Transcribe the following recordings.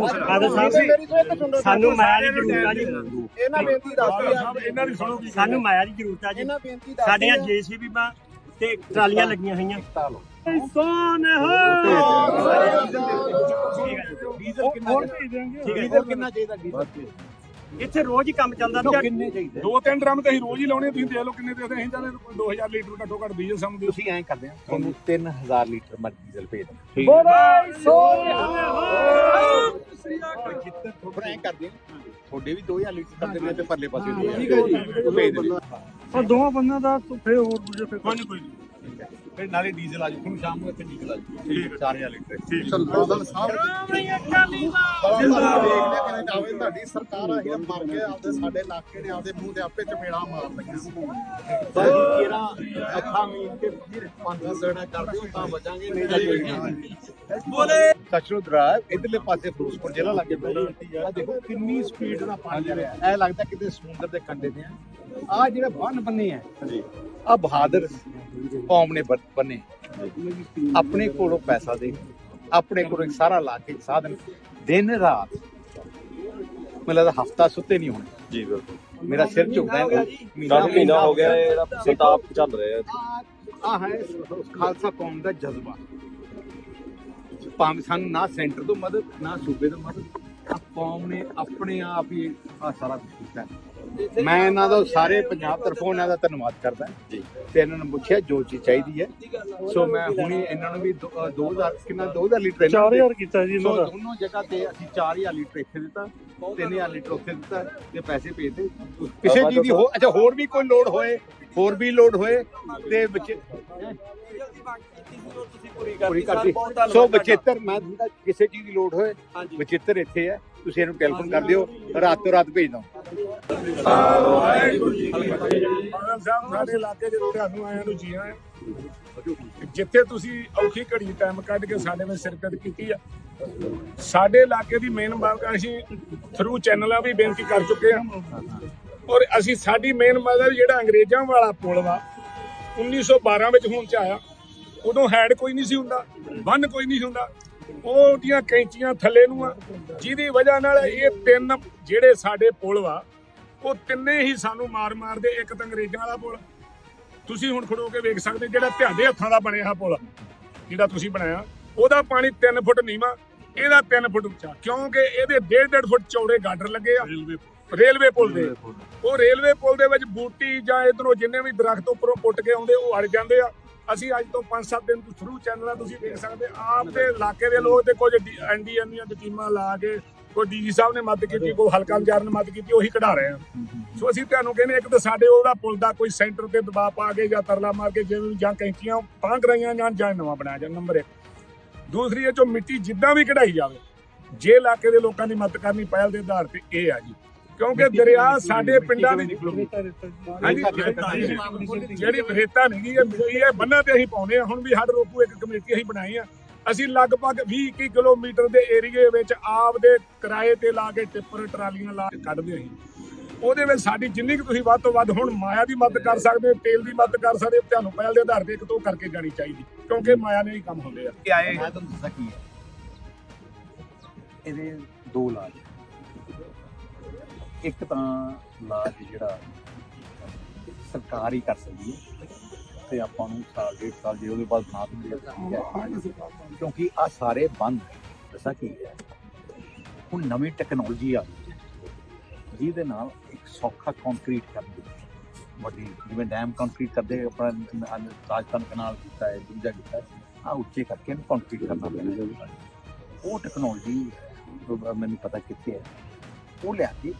ਬਾਦਲ ਸਾਹਿਬ ਸਾਨੂੰ ਮਾਇਆ ਦੀ ਜ਼ਰੂਰਤ ਆ ਜੀ। ਇਹਨਾਂ ਬੇਨਤੀ ਦੱਸਦੀ ਆ ਇਹਨਾਂ ਦੀ ਸੁਣੋ ਕੀ ਸਾਨੂੰ ਮਾਇਆ ਦੀ ਜ਼ਰੂਰਤ ਆ ਜੀ। ਇਹਨਾਂ ਬੇਨਤੀ ਦੱਸਦੀ ਸਾਡੀਆਂ ਆ। ਜੀਸੀਬੀ ਬਾ ਤੇ ਟਰਾਲੀਆਂ ਲੱਗੀਆਂ ਹੋਈਆਂ। ਸੋਨ ਡੀਜ਼ਲ ਕਿੰਨਾ ਡੀਜ਼ਲ ਕਿੰਨਾ ਚਾਹੀਦਾ ਡੀਜ਼ਲ? ਇੱਥੇ ਰੋਜ਼ ਹੀ ਕੰਮ ਚੱਲਦਾ ਚਾਹੀਦੇ ਦੋ ਤਿੰਨ ਡਰਮ ਤੇ ਅਸੀਂ ਰੋਜ਼ ਹੀ ਲਾਉਣੇ ਤੁਸੀਂ ਦੇਖ ਲਓ ਕਿੰਨੇ ਤੇ ਅਸੀਂ ਤਾਂ 2000 ਲੀਟਰ ਘੱਟੋ ਘੱਟ ਡੀਜ਼ਲ ਸਮਝਦੇ ਤੁਸੀਂ ਐਂ ਕਰਦੇ ਆ ਤੁਹਾਨੂੰ 3000 ਲੀਟਰ ਮਰ ਡੀਜ਼ਲ ਭੇਜ ਦਿੰਦੇ। ਥੋੜਾ ਐਂ ਕਰਦੇ ਆ ਤੁਹਾਡੇ ਵੀ 2000 ਲੀਟਰ ਕਰ ਦਿੰਦੇ ਆ ਤੇ ਪਰਲੇ ਪਾਸੇ 2000 ਭੇਜ ਦਿੰਦੇ ਆ। ਉਹ ਦੋਵਾਂ ਬੰਦਿਆਂ ਦਾ ਫੇਰ ਹੋਰ ਦੂਜੇ ਫੇਰ ਕੋਈ ਨਹੀਂ ਕੋਈ ਨਹੀਂ ਫਿਰ ਨਾਲੇ ਡੀਜ਼ਲ ਆ ਜਾਊ। ਤੁਹਾਨੂੰ ਸ਼ਾਮ ਨੂੰ ਇੱਥੇ ਡੀਜ਼ਲ ਆ ਜਾਊ। 4000 ਲੀਟਰ ਬਾਦਲ ਸਾਹਿਬ। ਦੇਖਦੇ ਕਿਨੇ ਜਾਵੇ। ਤੁਹਾਡੀ ਸਰਕਾਰ ਆ ਇਹ ਮਰ ਕੇ ਆਪਦੇ ਸਾਡੇ ਇਲਾਕੇ ਨੇ ਆਪਦੇ ਮੂੰਹ ਤੇ ਆਪੇ ਚਪੇੜਾ ਮਾਰ ਲਈਆਂ। ਬਾਕੀ ਕਿਹੜਾ ਅੱਖਾਂ ਮੀਟ ਕੇ ਪੰਜ ਸੜਾ ਕਰਦੇ ਹੋ ਤਾਂ ਬਚਾਂਗੇ ਨਹੀਂ ਤਾਂ ਬੋਲੇ। ਸਚਰੋ ਦਰਾਬ ਇਧਰਲੇ ਪਾਸੇ ਫਿਰੋਜ਼ਪੁਰ ਜ਼ਿਲ੍ਹਾ ਲੱਗੇ ਪੈਂਦਾ ਆ ਦੇਖੋ ਕਿੰਨੀ ਸਪੀਡ ਨਾਲ ਪਾਣੀ ਆ ਰਿਹਾ ਐ ਲੱਗਦਾ ਕਿਤੇ ਸਮੁੰਦਰ ਦੇ ਕੰਢੇ ਤੇ ਆ। ਆ ਜਿਹੜਾ ਬੰਨ ਬੰਨੇ ਆ ਆ ਬਹਾਦਰ ਕੌਮ ਨੇ ਬੰਨ- ਆਪਣੇ ਕੋਲੋਂ ਪੈਸਾ ਦੇ ਆਪਣੇ ਕੋਲੋਂ ਇੱਕ ਸਾਰਾ ਲਾ ਕੇ ਸਾਧਨ। ਦਿਨ ਰਾਤ ਮੈਨੂੰ ਲੱਗਦਾ ਹਫਤਾ ਸੁੱਤੇ ਨਹੀਂ ਹੋਣੇ। ਜੀ ਬਿਲਕੁਲ। ਮੇਰਾ ਸਿਰ ਝੁਕਦਾ ਹੈ। ਕਾਫੀ ਮਹੀਨਾ ਹੋ ਗਿਆ। ਇਹ ਜਿਹੜਾ ਸੰਤਾਪ ਚੱਲ ਰਿਹਾ ਹੈ। ਆ ਹੈ ਖਾਲਸਾ ਕੌਮ ਦਾ ਜਜ਼ਬਾ। ਭਾਵੇਂ ਸਾਨੂੰ ਨਾ ਸੈਂਟਰ ਤੋਂ ਮਦਦ ਨਾ ਸੂਬੇ ਤੋਂ ਮਦਦ ਆ ਕੌਮ ਨੇ ਆਪਣੇ ਆਪ ਹੀ ਆ ਸਾਰਾ ਕੁਝ ਕੀਤਾ। ਮੈਂ ਇਹਨਾਂ ਦਾ ਸਾਰੇ ਪੰਜਾਬ ਤਰਫੋਂ ਇਹਨਾਂ ਦਾ ਧੰਨਵਾਦ ਕਰਦਾ। ਜੀ। ਤੇ ਇਹਨਾਂ ਨੂੰ ਪੁੱਛਿਆ ਜੋ ਚੀਜ਼ ਚਾਹੀਦੀ ਹੈ। ਸੋ ਮੈਂ ਹੁਣੇ ਇਹਨਾਂ ਨੂੰ ਵੀ 2000 ਕਿੰਨਾ 2000 ਲੀਟਰ ਇਹਨਾਂ ਨੂੰ 4000 ਕੀਤਾ ਜੀ ਇਹਨਾਂ ਦਾ। ਦੋਨੋਂ ਜਗ੍ਹਾ ਤੇ ਅਸੀਂ 4000 ਲੀਟਰ ਇੱਥੇ ਦਿੱਤਾ 3000 ਲੀਟਰ ਉੱਥੇ ਦਿੱਤਾ ਤੇ ਪੈਸੇ ਭੇਜਦੇ। ਕਿਸੇ ਚੀਜ਼ ਦੀ ਹੋ ਅੱਛਾ ਹੋਰ ਵੀ ਕੋਈ ਲੋਡ ਹੋਏ ਹੋਰ ਵੀ ਲੋਡ ਹੋਏ ਤੇ ਵਿੱਚ ਪੂਰੀ ਕਰਤੀ ਸੋ ਬਚੇਤਰ ਮੈਂ ਕਿਸੇ ਚੀਜ਼ ਦੀ ਲੋਡ ਹੋਏ ਬਚੇਤਰ ਇੱਥੇ ਹੈ ਤੁਸੀਂ ਇਹਨੂੰ ਟੈਲੀਫੋਨ ਕਰ ਦਿਓ ਰਾਤੋਂ ਰਾਤ ਭੇਜ ਸਾਹਿਬ ਸਾਡੇ ਇਲਾਕੇ ਦੇ ਤੁਹਾਨੂੰ ਆਇਆਂ ਨੂੰ ਜੀ ਆਇਆਂ। ਜਿੱਥੇ ਤੁਸੀਂ ਔਖੀ ਘੜੀ ਟਾਈਮ ਕੱਢ ਕੇ ਸਾਡੇ ਵਿੱਚ ਸ਼ਿਰਕਤ ਕੀਤੀ ਆ ਸਾਡੇ ਇਲਾਕੇ ਦੀ ਮੇਨ ਮੰਗ ਅਸੀਂ ਥਰੂ ਚੈਨਲਾਂ ਵੀ ਬੇਨਤੀ ਕਰ ਚੁੱਕੇ ਹਾਂ। ਔਰ ਅਸੀਂ ਸਾਡੀ ਮੇਨ ਮੰਗ ਜਿਹੜਾ ਅੰਗਰੇਜ਼ਾਂ ਵਾਲਾ ਪੁਲ ਵਾ 1912 ਵਿੱਚ ਹੁਣ ਚ ਆਇਆ। ਉਦੋਂ ਹੈਡ ਕੋਈ ਨਹੀਂ ਸੀ ਹੁੰਦਾ ਬੰਨ ਕੋਈ ਨਹੀਂ ਹੁੰਦਾ। ਉਹਦੀਆਂ ਕੈਂਚੀਆਂ ਥੱਲੇ ਨੂੰ ਆ। ਜਿਹਦੀ ਵਜ੍ਹਾ ਨਾਲ ਇਹ ਤਿੰਨ ਜਿਹੜੇ ਸਾਡੇ ਪੁਲ ਵਾ ਉਹ ਤਿੰਨੇ ਹੀ ਸਾਨੂੰ ਮਾਰ ਮਾਰਦੇ ਇੱਕ ਤਾਂ ਅੰਗਰੇਜ਼ਾਂ ਵਾਲਾ ਪੁਲ। ਤੁਸੀਂ ਹੁਣ ਖੜੋ ਕੇ ਵੇਖ ਸਕਦੇ ਜਿਹੜਾ ਤੁਹਾਡੇ ਹੱਥਾਂ ਦਾ ਬਣਿਆ ਪੁਲ ਜਿਹੜਾ ਤੁਸੀਂ ਬਣਾਇਆ। ਉਹਦਾ ਪਾਣੀ 3 ਫੁੱਟ ਨੀਵਾ ਇਹਦਾ 3 ਫੁੱਟ ਉੱਚਾ ਕਿਉਂਕਿ ਇਹਦੇ 1.5 ਫੁੱਟ ਚੌੜੇ ਗਾਡਰ ਲੱਗੇ ਆ। ਰੇਲਵੇ ਪੁਲ। ਦੇ। ਉਹ ਰੇਲਵੇ ਪੁਲ ਦੇ ਵਿੱਚ ਬੂਟੀ ਜਾਂ ਇਧਰੋਂ ਜਿੰਨੇ ਵੀ ਦਰਖਤ ਉੱਪਰੋਂ ਪੁੱਟ ਕੇ ਆਉਂਦੇ ਉਹ ਅੜ ਜਾਂਦੇ ਆ। ਅਸੀਂ ਅੱਜ ਤੋਂ 5-7 ਦਿਨ ਤੋਂ ਥਰੂ ਚੈਨਲਾਂ ਤੁਸੀਂ ਦੇਖ ਸਕਦੇ ਆਪ ਦੇ ਇਲਾਕੇ ਦੇ ਲੋਕ ਤੇ ਕੁਝ ਐਨਡੀਐਮ ਦੀਆਂ ਟੀਮਾਂ ਲਾ ਕੇ ਕੋਈ ਡੀਜੀ ਸਾਹਿਬ ਨੇ ਮਦਦ ਕੀਤੀ, ਕੋਈ ਹਲਕਾ ਇੰਚਾਰਜ ਨੇ ਮਦਦ ਕੀਤੀ, ਉਹੀ ਕਢਾ ਰਹੇ ਆ। ਸੋ ਅਸੀਂ ਤੁਹਾਨੂੰ ਕਹਿੰਦੇ ਇੱਕ ਤਾਂ ਸਾਡੇ ਉਹਦਾ ਪੁਲ ਦਾ ਕੋਈ ਸੈਂਟਰ ਤੇ ਦਬਾਅ ਪਾ ਕੇ ਜਾਂ ਤਰਲਾ ਮਾਰ ਕੇ ਜਿਵੇਂ ਵੀ ਜਾਂ ਕੈਂਚੀਆਂ ਤਾਂ ਕਰਾਈਆਂ ਜਾਂ ਜਾਂ ਨਵਾਂ ਬਣਾਇਆ ਜਾਂ ਨੰਬਰ 1 ਦੂਸਰੀ ਇਹ ਜੋ ਮਿੱਟੀ ਜਿੱਦਾਂ ਵੀ ਕਢਾਈ ਜਾਵੇ, ਜੇ ਇਲਾਕੇ ਦੇ ਲੋਕਾਂ ਦੀ ਮਦਦ ਕਰਨੀ ਪਹਿਲ ਦੇ ਆਧਾਰ ਤੇ ਇਹ ਆ ਜੀ। ਕਿਉਂਕਿ ਦਰਿਆ ਸਾਡੇ ਪਿੰਡਾਂ ਦੀ ਹਾਂਜੀ। ਜਿਹੜੀ ਰੇਤਾ ਨਹੀਂ ਇਹ ਮਿੱਟੀ ਹੈ ਬੰਨਾਂ ਤੇ ਅਸੀਂ ਪਾਉਂਦੇ ਆ ਹੁਣ ਵੀ ਹੱਡ ਰੋਕੂ ਇੱਕ ਕਮੇਟੀ ਅਸੀਂ ਬਣਾਈ ਆ। ਅਸੀਂ ਲਗਭਗ 20 21 ਕਿਲੋਮੀਟਰ ਦੇ ਏਰੀਏ ਵਿੱਚ ਆਪ ਦੇ ਕਿਰਾਏ ਤੇ ਲਾ ਕੇ ਟਿੱਪਰ ਟਰਾਲੀਆਂ ਲਾ ਕੇ ਕੱਢਦੇ ਅਸੀਂ ਉਹਦੇ ਵਿੱਚ ਸਾਡੀ ਜਿੰਨੀ ਕੁ ਤੁਸੀਂ ਵੱਧ ਤੋਂ ਵੱਧ ਹੁਣ ਮਾਇਆ ਦੀ ਮਦਦ ਕਰ ਸਕਦੇ ਹੋ ਤੇਲ ਦੀ ਮਦਦ ਕਰ ਸਕਦੇ ਹੋ ਤੁਹਾਨੂੰ ਪਹਿਲ ਦੇ ਆਧਾਰ ਤੇ ਇੱਕ ਤੋਂ ਕਰਕੇ ਜਾਣੀ ਚਾਹੀਦੀ। ਕਿਉਂਕਿ ਮਾਇਆ ਨੇ ਹੀ ਕੰਮ ਹੁੰਦੇ ਆ। ਕਿ ਆਏ ਮੈਂ ਤੁਹਾਨੂੰ ਦੱਸਾਂ ਕੀ ਹੈ। ਇਹਦੇ ਦੋ ਇਲਾਜ ਇੱਕ ਤਾਂ ਇਲਾਜ ਜਿਹੜਾ ਸਰਕਾਰ ਹੀ ਕਰ ਸਕਦੀ ਹੈ ਤੇ ਆਪਾਂ ਨੂੰ ਸਾਲ ਡੇਢ ਸਾਲ ਜੇ ਉਹਦੇ ਬਾਅਦ ਨਾ ਹੈ ਕਿਉਂਕਿ ਆ ਸਾਰੇ ਬੰਦ ਦੱਸਾਂ ਕੀ ਹੈ। ਹੁਣ ਨਵੀਂ ਟੈਕਨੋਲੋਜੀ ਆ ਗਈ ਜਿਹਦੇ ਨਾਲ ਇੱਕ ਸੌਖਾ ਕੰਕਰੀਟ ਕਰਦੇ ਵੱਡੀ ਜਿਵੇਂ ਡੈਮ ਕੰਕਰੀਟ ਕਰਦੇ ਆਪਣਾ ਰਾਜਸਥਾਨ ਕਨਾਲ ਕੀਤਾ ਹੈ ਦੂਜਾ ਕੀਤਾ ਆ ਉੱਚੇ ਕਰਕੇ ਕੰਕਰੀਟ ਕਰਨਾ ਪੈਂਦਾ ਉਹ ਟੈਕਨੋਲੋਜੀ ਮੈਨੂੰ ਪਤਾ ਕਿੱਥੇ ਹੈ। ਉਹ ਲਿਆ ਕੇ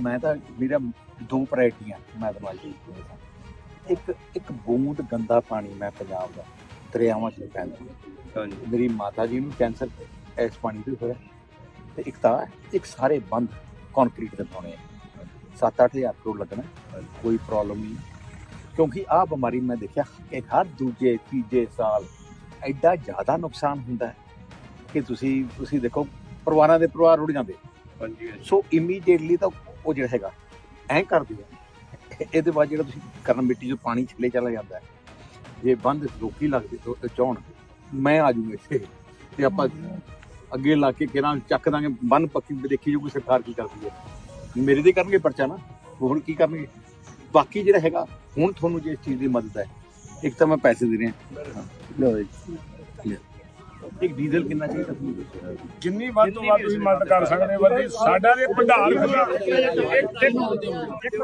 ਮੈਂ ਤਾਂ ਮੇਰਾ ਦੋ ਪ੍ਰਾਇਰਟੀਆਂ ਮੈਂ ਤਾਂ ਅੱਜ ਇੱਕ ਇੱਕ ਬੂੰਦ ਗੰਦਾ ਪਾਣੀ ਮੈਂ ਪੰਜਾਬ ਦਾ ਦਰਿਆਵਾਂ 'ਚ ਪੈਂਦਾ। ਮੇਰੀ ਮਾਤਾ ਜੀ ਨੂੰ ਕੈਂਸਰ ਇਸ ਪਾਣੀ ਤੋਂ ਹੋਇਆ। ਤੇ ਇੱਕ ਤਾਂ ਇੱਕ ਸਾਰੇ ਬੰਦ ਕੰਕਰੀਟ ਦੇ ਪਾਉਣੇ ਆ। 7-8000 ਕਰੋੜ ਲੱਗਣਾ ਕੋਈ ਪ੍ਰੋਬਲਮ ਨਹੀਂ। ਕਿਉਂਕਿ ਆਹ ਬਿਮਾਰੀ ਮੈਂ ਦੇਖਿਆ ਕਿ ਹਰ ਦੂਜੇ ਤੀਜੇ ਸਾਲ ਐਡਾ ਜ਼ਿਆਦਾ ਨੁਕਸਾਨ ਹੁੰਦਾ ਹੈ ਕਿ ਤੁਸੀਂ ਤੁਸੀਂ ਦੇਖੋ ਪਰਿਵਾਰਾਂ ਦੇ ਪਰਿਵਾਰ ਰੁੜ ਜਾਂਦੇ ਸੋ ਇਮੀਡੀਏਟਲੀ ਤਾਂ ਉਹ ਜਿਹੜਾ ਹੈਗਾ ਐਂ ਕਰਦੇ ਆ ਇਹਦੇ ਬਾਅਦ ਜਿਹੜਾ ਤੁਸੀਂ ਕਰਨ ਮਿੱਟੀ ਚੋਂ ਪਾਣੀ ਛੱਲੇ ਚਲਾ ਜਾਂਦਾ ਹੈ। ਜੇ ਬੰਦ ਰੋਕੀ ਲੱਗਦੇ ਤੋਂ ਚਾਹਣ ਮੈਂ ਆ ਜੂਗਾ ਇੱਥੇ ਤੇ ਆਪਾਂ ਅੱਗੇ ਲਾ ਕੇ ਕਿਹਨਾਂ ਚੱਕ ਦਾਂਗੇ। ਬੰਨ ਪੱਕੀ ਦੇਖੀ ਜੋ ਕੋਈ ਸਰਕਾਰ ਕੀ ਕਰਦੀ ਹੈ। ਮੇਰੇ ਦੇ ਕਰਨਗੇ ਪਰਚਾ ਨਾ ਹੁਣ ਕੀ ਕਰਨਗੇ? ਬਾਕੀ ਜਿਹੜਾ ਹੈਗਾ ਹੁਣ ਤੁਹਾਨੂੰ ਜੇ ਇਸ ਚੀਜ਼ ਦੀ ਮਦਦ ਹੈ ਇੱਕ ਤਾਂ ਮੈਂ ਪੈਸੇ ਦੇ ਰਿਹਾ। ਲਓ ਜੀ। ਇੱਕ ਡੀਜ਼ਲ ਕਿੰਨਾ ਚਾਹੀਦਾ ਤੁਹਾਨੂੰ ਜਿੰਨੀ ਵੱਧ ਤੋਂ ਵੱਧ ਤੁਸੀਂ ਮਦਦ ਕਰ ਸਕਦੇ ਹੋ ਵੱਡੀ ਸਾਡਾ ਦੇ ਭੰਡਾਰ ਖੁੱਲਾ ਇੱਕ ਇੱਕ